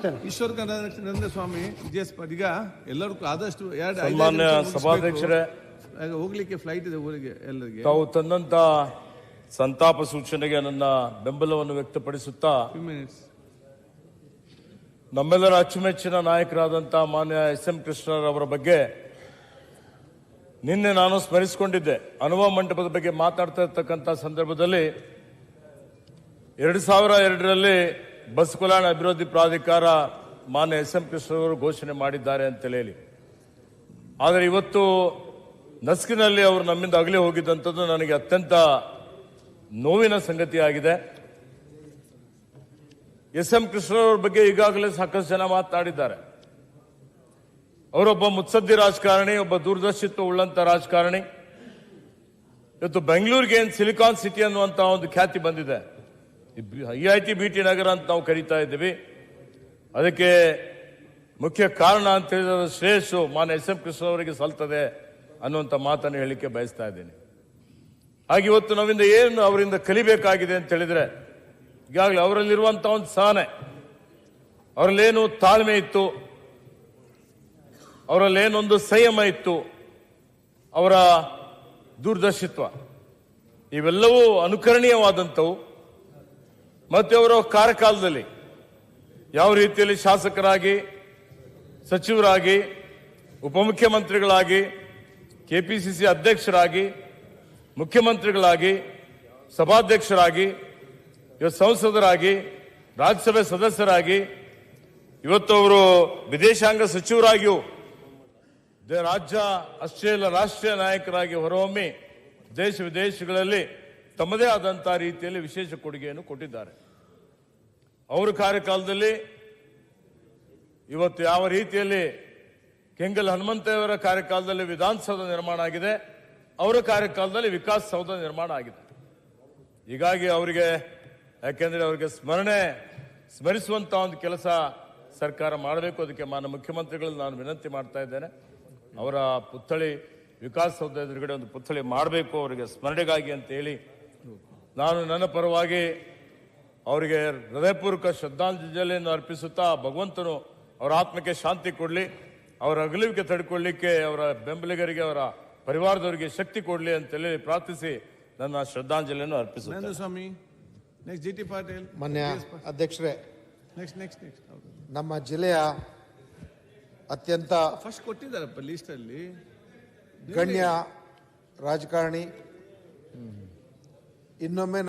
ಮುಗಿಸ್ತೇನೆ ಈಶ್ವರ ಕನ್ನಡ ಸ್ವಾಮಿ ಜಿ ಎಸ್ ಈಗ ಎಲ್ಲರಿಗೂ ಆದಷ್ಟು ಎರಡು ಸನ್ಮಾನ್ಯ. ಸಭಾಧ್ಯಕ್ಷರೇ. ಹೋಗ್ಲಿಕ್ಕೆ ಫ್ಲೈಟ್ ಇದೆ ಊರಿಗೆ ಎಲ್ಲರಿಗೆ ತಾವು ತಂದಂತ ಸಂತಾಪ ಸೂಚನೆಗೆ ನನ್ನ ಬೆಂಬಲವನ್ನು ವ್ಯಕ್ತಪಡಿಸುತ್ತಾ ನಮ್ಮೆಲ್ಲರ ಅಚ್ಚುಮೆಚ್ಚಿನ ನಾಯಕರಾದಂತಹ ಮಾನ್ಯ ಎಸ್ ಎಂ ಕೃಷ್ಣರವರ ಬಗ್ಗೆ ನಿನ್ನೆ ನಾನು ಸ್ಮರಿಸಿಕೊಂಡಿದ್ದೆ ಅನುಭವ ಮಂಟಪದ ಬಗ್ಗೆ ಮಾತಾಡ್ತಾ ಇರ್ತಕ್ಕಂಥ ಸಂದರ್ಭದಲ್ಲಿ ಎರಡು ಸಾವಿರ ಎರಡರಲ್ಲಿ ಬಸ್ ಕಲ್ಯಾಣ ಅಭಿವೃದ್ಧಿ ಪ್ರಾಧಿಕಾರ ಮಾನ್ಯ ಎಸ್ ಎಂ ಕೃಷ್ಣರವರು ಘೋಷಣೆ ಮಾಡಿದ್ದಾರೆ ಅಂತ ಹೇಳಿ ಆದರೆ ಇವತ್ತು ನಸ್ಕಿನಲ್ಲಿ ಅವರು ನಮ್ಮಿಂದ ಅಗಲೇ ಹೋಗಿದ್ದಂಥದ್ದು ನನಗೆ ಅತ್ಯಂತ ನೋವಿನ ಸಂಗತಿಯಾಗಿದೆ ಎಸ್ ಎಂ ಕೃಷ್ಣರವ್ರ ಬಗ್ಗೆ ಈಗಾಗಲೇ ಸಾಕಷ್ಟು ಜನ ಮಾತನಾಡಿದ್ದಾರೆ. ಅವರೊಬ್ಬ ಮುತ್ಸದ್ದಿ ರಾಜಕಾರಣಿ, ಒಬ್ಬ ದೂರದರ್ಶಿತ್ವ ಉಳ್ಳಂತ ರಾಜಕಾರಣಿ. ಇವತ್ತು ಬೆಂಗಳೂರಿಗೆ ಏನು ಸಿಲಿಕಾನ್ ಸಿಟಿ ಅನ್ನುವಂತ ಒಂದು ಖ್ಯಾತಿ ಬಂದಿದೆ. I I T B T ನಗರ ಅಂತ ನಾವು ಕರೀತಾ ಇದ್ದೀವಿ. ಅದಕ್ಕೆ ಮುಖ್ಯ ಕಾರಣ ಅಂತ ಹೇಳಿದ್ರೆ ಶ್ರೇಯಸ್ಸು ಮಾನ್ಯ ಎಸ್ ಎಂ ಕೃಷ್ಣ ಅವರಿಗೆ ಸಲ್ತದೆ ಅನ್ನುವಂಥ ಮಾತನ್ನು ಹೇಳಲಿಕ್ಕೆ ಬಯಸ್ತಾ ಇದ್ದೀನಿ. ಹಾಗೆ ಇವತ್ತು ನಾವಿಂದ ಏನು ಅವರಿಂದ ಕಲಿಬೇಕಾಗಿದೆ ಅಂತ ಹೇಳಿದ್ರೆ, ಈಗಾಗಲೇ ಅವರಲ್ಲಿರುವಂತ ಒಂದು ಸಹನೆ ಅವರಲ್ಲೇನು ತಾಳ್ಮೆ ಇತ್ತು, ಅವರಲ್ಲೇನೊಂದು ಸಂಯಮ ಇತ್ತು, ಅವರ ದೂರದರ್ಶಿತ್ವ, ಇವೆಲ್ಲವೂ ಅನುಕರಣೀಯವಾದಂಥವು. ಮತ್ತೆ ಅವರು ಕಾರ್ಯಕಾಲದಲ್ಲಿ ಯಾವ ರೀತಿಯಲ್ಲಿ ಶಾಸಕರಾಗಿ, ಸಚಿವರಾಗಿ, ಉಪಮುಖ್ಯಮಂತ್ರಿಗಳಾಗಿ, ಕೆಪಿಸಿಸಿ ಅಧ್ಯಕ್ಷರಾಗಿ, ಮುಖ್ಯಮಂತ್ರಿಗಳಾಗಿ, ಸಭಾಧ್ಯಕ್ಷರಾಗಿ, ಇವತ್ತು ಸಂಸದರಾಗಿ, ರಾಜ್ಯಸಭೆ ಸದಸ್ಯರಾಗಿ, ಇವತ್ತು ಅವರು ವಿದೇಶಾಂಗ ಸಚಿವರಾಗಿಯೂ ರಾಜ್ಯ ಅಷ್ಟೇ ಅಲ್ಲ ರಾಷ್ಟ್ರೀಯ ನಾಯಕರಾಗಿ ಹೊರಹೊಮ್ಮಿ ದೇಶ ವಿದೇಶಗಳಲ್ಲಿ ತಮ್ಮದೇ ಆದಂತಹ ರೀತಿಯಲ್ಲಿ ವಿಶೇಷ ಕೊಡುಗೆಯನ್ನು ಕೊಟ್ಟಿದ್ದಾರೆ. ಅವರ ಕಾರ್ಯಕಾಲದಲ್ಲಿ ಇವತ್ತು ಯಾವ ರೀತಿಯಲ್ಲಿ ಕೆಂಗಲ್ ಹನುಮಂತಯ್ಯವರ ಕಾರ್ಯಕಾಲದಲ್ಲಿ ವಿಧಾನಸೌಧ ನಿರ್ಮಾಣ ಆಗಿದೆ, ಅವರ ಕಾರ್ಯಕಾಲದಲ್ಲಿ ವಿಕಾಸ್ ಸೌಧ ನಿರ್ಮಾಣ ಆಗಿದೆ. ಹೀಗಾಗಿ ಅವರಿಗೆ, ಯಾಕೆಂದ್ರೆ ಅವರಿಗೆ ಸ್ಮರಣೆ, ಸ್ಮರಿಸುವಂತ ಒಂದು ಕೆಲಸ ಸರ್ಕಾರ ಮಾಡಬೇಕು. ಅದಕ್ಕೆ ಮಾನ್ಯ ಮುಖ್ಯಮಂತ್ರಿಗಳಲ್ಲಿ ನಾನು ವಿನಂತಿ ಮಾಡ್ತಾ ಇದ್ದೇನೆ. ಅವರ ಪುತ್ಥಳಿ ವಿಕಾಸಸೌಧ ಎದುರುಗಡೆ ಒಂದು ಪುತ್ಥಳಿ ಮಾಡಬೇಕು. ಅವರಿಗೆ ಸ್ಮರಣೆಗಾಗಿ ಅಂತ ಹೇಳಿ ನಾನು ನನ್ನ ಪರವಾಗಿ ಅವರಿಗೆ ಹೃದಯಪೂರ್ವಕ ಶ್ರದ್ಧಾಂಜಲಿಯನ್ನು ಅರ್ಪಿಸುತ್ತಾ ಭಗವಂತನು ಅವರ ಆತ್ಮಕ್ಕೆ ಶಾಂತಿ ಕೊಡಲಿ ಅವರ ಅಗಲಿವಿಕೆ ತಡ್ಕೊಳ್ಳಿಕ್ಕೆ ಅವರ ಬೆಂಬಲಿಗರಿಗೆ ಅವರ ಪರಿವಾರದವರಿಗೆ ಶಕ್ತಿ ಕೊಡಲಿ ಅಂತೇಳಿ ಪ್ರಾರ್ಥಿಸಿ ನನ್ನ ಶ್ರದ್ಧಾಂಜಲಿಯನ್ನು ಅರ್ಪಿಸುತ್ತೇನೆ. Swami next G T Patil ಮಾನ್ಯ ಅಧ್ಯಕ್ಷರೇ ನೆಕ್ಸ್ಟ್ ನೆಕ್ಸ್ಟ್ ನೆಕ್ಸ್ಟ್ ನಮ್ಮ ಜಿಲ್ಲೆಯ ಅತ್ಯಂತ ಫಸ್ಟ್ ಕೊಟ್ಟಿದ್ದಾರೆ ಲೀಸ್ಟಲ್ಲಿ ಅಲ್ಲಿ. ಗಣ್ಯ ರಾಜಕಾರಣಿ ಇನ್ನೊಮ್ಮೆ